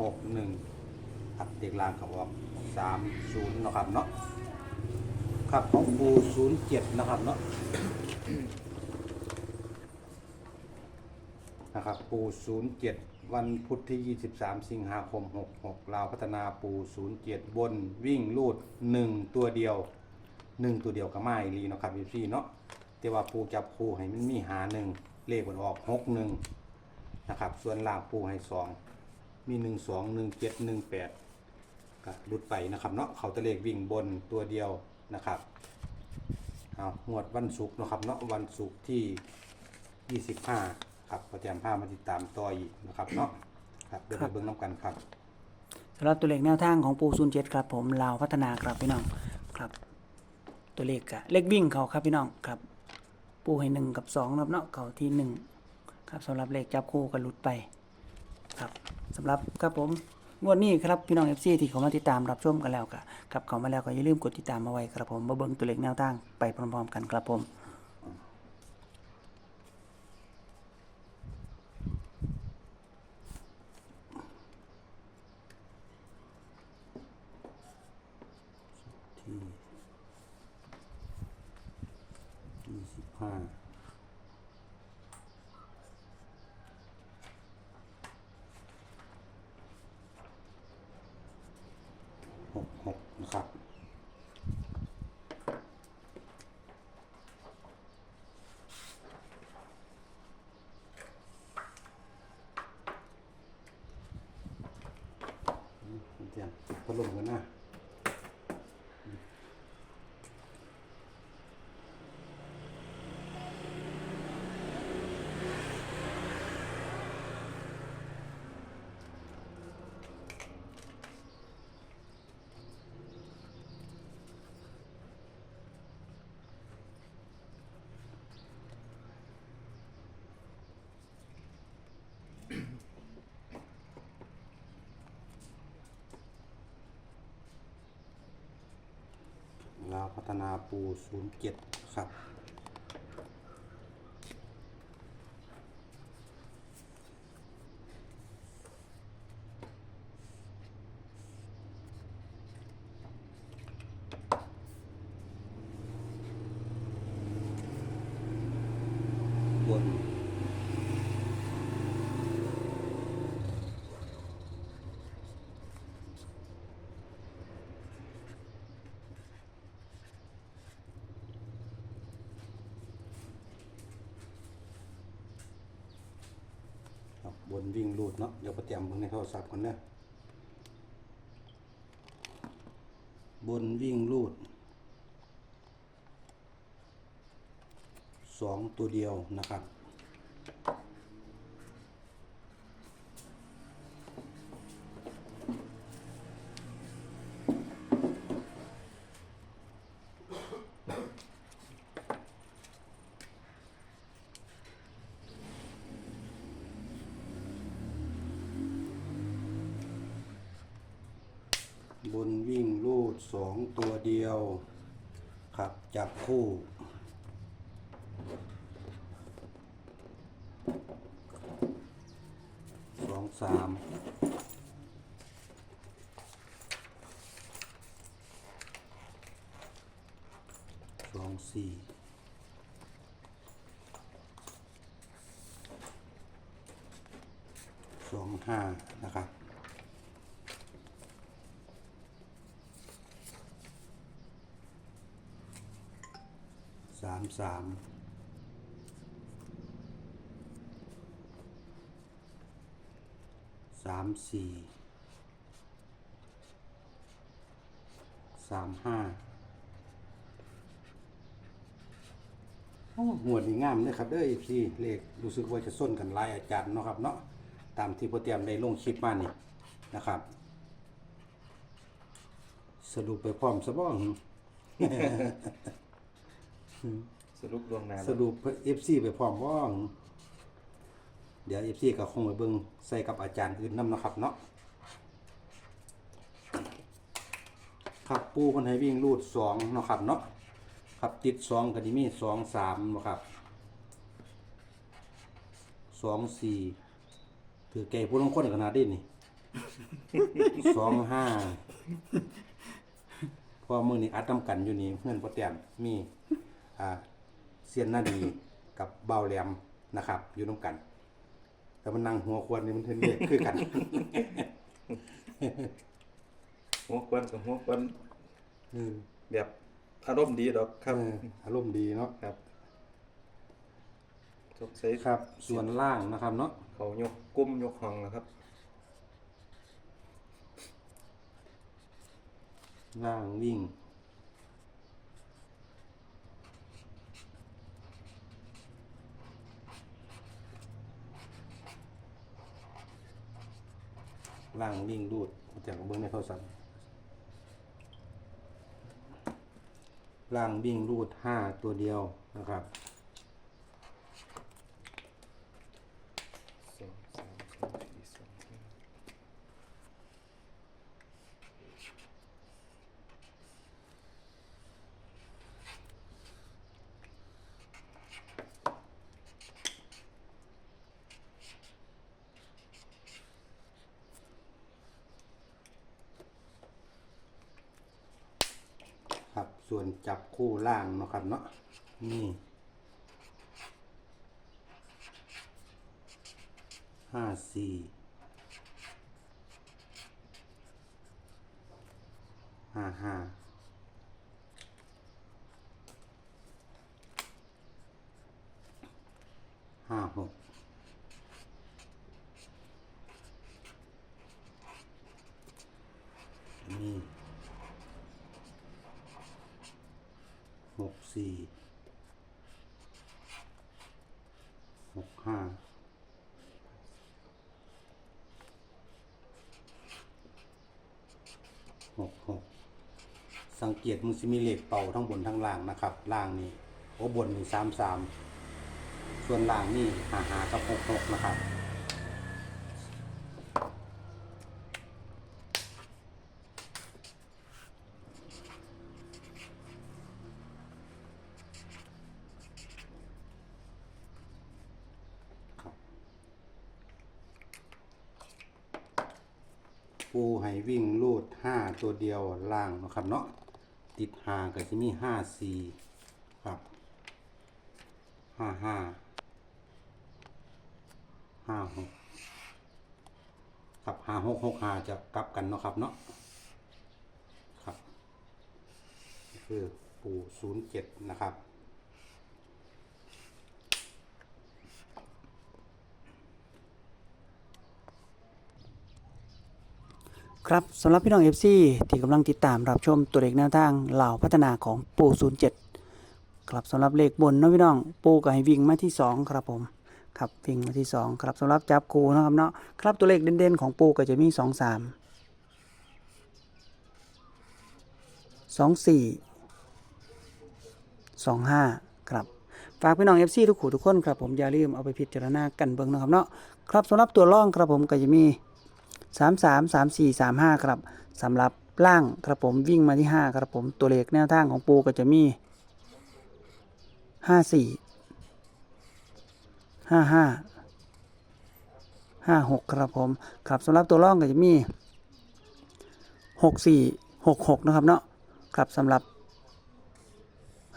หกหนึ่งครับเด็กลางเขาออกสามศูนย์นะครับเนาะครับของปูศูนย์เจ็ดนะครับเนาะนะครับปู07วันพุธที่ 23 สิงหาคม 66ลาวพัฒนาปู07 บนวิ่งลูด 1 ตัวเดียว 1 ตัวเดียวก็ไม่รีเนาะครับพี่เนาะแต่ว่าปูจับคู่ให้มันมีหาหนึ่งเลขมันออก 6 1 นะครับ ส่วนล่างปูให้ 2 มี1 2 1 7 1 8ก็หลุดไปนะครับเนาะเขาจะเลขวิ่งบนตัวเดียวนะครับเอางวดวันศุกร์นะครับเนาะวันศุกร์ที่ 25 ครับประจำภามาติดตามต่ออีกนะครับเนาะครับเดี๋ยวไปเบิ่งน้ำกันครับสำหรับตัวเลขแนวทางของปูซูนเจ็ดครับผมลาวพัฒนาครับพี่น้องครับ ตัวเลขกะเลขวิ่งเขาครับพี่น้องครับ ปูให้หนึ่งกับสองนะครับเนาะเขาที่หนึ่งครับสำหรับเลขจับคู่ก็หลุดไป สำหรับครับผมงวดนี้ครับพี่น้องเอฟซีที่เขามาติดตามรับชมกันแล้วก็ครับเขามาแล้วก็อย่าลืมกดติดตามมาไว้ครับผมมาเบิ่งตัวเลขแนวทางไปพร้อมๆ กันครับผมที่ยี่สิบห้าหกหกนะครับ อืมเตรียมพัด ลมกันนะ พัฒนาปู07 ครับ บน ครั บนวิ่งรูดเนาะเดี๋ยวไปเตรียมเบิ่งในโทรศัพท์ก่อนนะบนวิ่งรูดสองตัวเดียวนะครับ บนวิ่งรูดสองตัวเดียวครับจับคู่ สองสามสองสี่สองห้านะครับามสามสามสี่สามห้าโอ้หมวดนี่งามเลยครับเด้อพี่เลขรู้สึกว่าจะส้นกันลายอาจารย์เนาะครับเนาะตามที่โปรเตรียมได้ลงคลิปมานี่นะครับ สรุปไปพร้อมสบ้อง สรุปดวงนาสรุปเอฟซีไปพร้อมว่องเดี๋ยวเอฟซีก็คงไปเบิ่งใส่กับอาจารย์อื่นนำเนะครับเนาะครับปูคนให้วิ่งรูดสองเนาะครับเนาะครับติดสองก็จะมีสองสามเนาะครับสองสี่ถือแก่ผู้ลงคนขนาดนี้นี่สองห้าเพราะมือนี้อัดนำกันอยู่นี่เพื่อนโปรแตมมี เซียนหน้าดีกับเบาแหลมนะครับ อยู่น้ำกัน แต่มันนั่งหัวควรนี่มันเทนเด็กคือกัน หัวควันกับหัวควันอืมแบบอารมณ์ดีดอกครับ เอออารมณ์ดีเนาะครับสงสัยครับ ส่วนล่างนะครับเนาะเขายกกุ้มยกห้องนะครับ ล่างวิ่งางวิ่งรูดจากเบิ้งในโทรศัพท์ล่างวิ่งรูดห้าตัวเดียวนะครับ สองสามสี่สองห้า ครับ ส่วนจับคู่ล่างเนาะครับเนาะนี่ห้าสี่ห้าห้าห้าหกนี่ หกสี่หกห้าหกหกสังเกตมันจะมีเหล็กเป่าทั้งบนทั้งล่างนะครับ ล่างนี่โอ้บนนี่สามสามส่วนล่างนี่หาหากับหกหกนะครับ ปูให้วิ่งลูดห้าตัวเดียวล่างนะครับเนาะติดหาก็จะมีห้าสี่ครับห้าห้าห้าหกครับห้าหกหกห้าจะกลับกันเนาะครับเนาะครับ คือปูศูนย์เจ็ดนะครับ ครับสำหรับพี่น้อง FC ที่กำลังติดตามรับชมตัวเลขแนวทางเหล่าพัฒนาของปู07 ครับสำหรับเลขบนนะพี่น้องปูก็ให้วิ่งมาที่ 2 ครับผมครับวิ่งมาที่ 2 ครับสำหรับจับคูนะครับเนาะครับตัวเลขเด่นๆของปูก็จะมี 2 3 2 4 2 5 ครับฝากพี่น้อง FC ทุกขู่ทุกคนครับผมอย่าลืมเอาไปพิจารณากันเบิ่งนะครับเนาะครับสำหรับตัวร่องครับผมก็จะมี สามสามสามสี่สามห้าครับสำหรับล่างครับผมวิ่งมาที่ห้าครับผมตัวเลขแนวทางของปูก็จะมีห้าสี่ห้าห้าห้าหกครับผมครับสำหรับตัวล่องก็จะมีหกสี่หกหกนะครับเนาะครับสำหรับ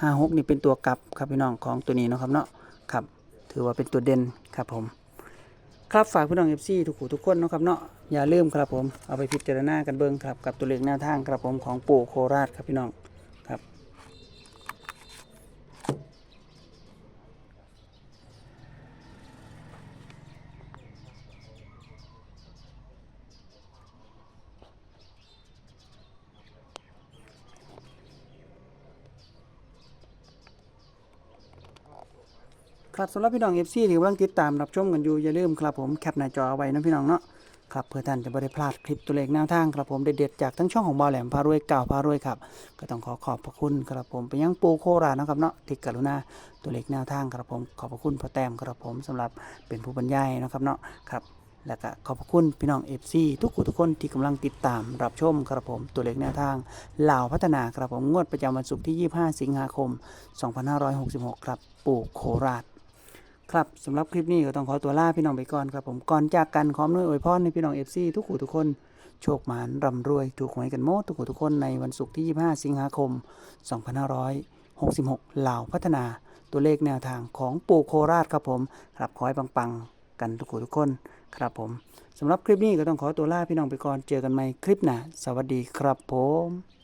ห้าหกนี่เป็นตัวกลับครับพี่น้องของตัวนี้นะครับเนาะครับถือว่าเป็นตัวเด่นครับผม ครับฝากพี่น้องเอฟซีทุกผู้ทุกคนนะครับเนาะอย่าลืมครับผมเอาไปพิจารณากันเบิ้งครับกับตัวเลขแนวทางครับผมของปู่โคราชครับพี่น้องครับ ครับสำหรับพี่น้องเอฟซีที่กำลังติดตามรับชมกันอยู่อย่าลืมครับผมแคปหน้าจอเอาไว้นะพี่น้องเนาะครับเพื่อท่านจะไม่ได้พลาดคลิปตัวเลขแนวทางครับผมเด็ดๆจากทั้งช่องของบอแหลมพารวยเก่าพารวยครับก็ต้องขอขอบพระคุณครับผมไปยังปูโคราชนะครับเนาะที่กรุณาตัวเลขแนวทางครับผมขอบพระคุณพ่อแต้มครับผมสำหรับเป็นผู้บรรยายนะครับเนาะครับแล้วก็ขอบพระคุณพี่น้องเอฟซีทุกคนทุกคนที่กำลังติดตามรับชมครับผมตัวเลขแนวทางลาวพัฒนาครับผมงวดประจำวันศุกร์ที่ 25 สิงหาคม 2566 ครับ ปูโคราช ครับสำหรับคลิปนี้ก็ต้องขอตัวลาพี่น้องไปก่อนครับผมก่อนจากกันขออำนวยอวยพรในพี่น้อง FC ทุกขู่ทุกคนโชคหมานร่ำรวยถูกหวยกันหมดทุกขู่ทุกคนในวันศุกร์ที่ 25 สิงหาคม 2566ลาพัฒนาตัวเลขแนวทางของปู่โคราชครับผมครับขอให้ปังๆกันทุกขู่ทุกคนครับผมสำหรับคลิปนี้ก็ต้องขอตัวลาพี่น้องไปก่อนเจอกันใหม่คลิปหน้าสวัสดีครับผม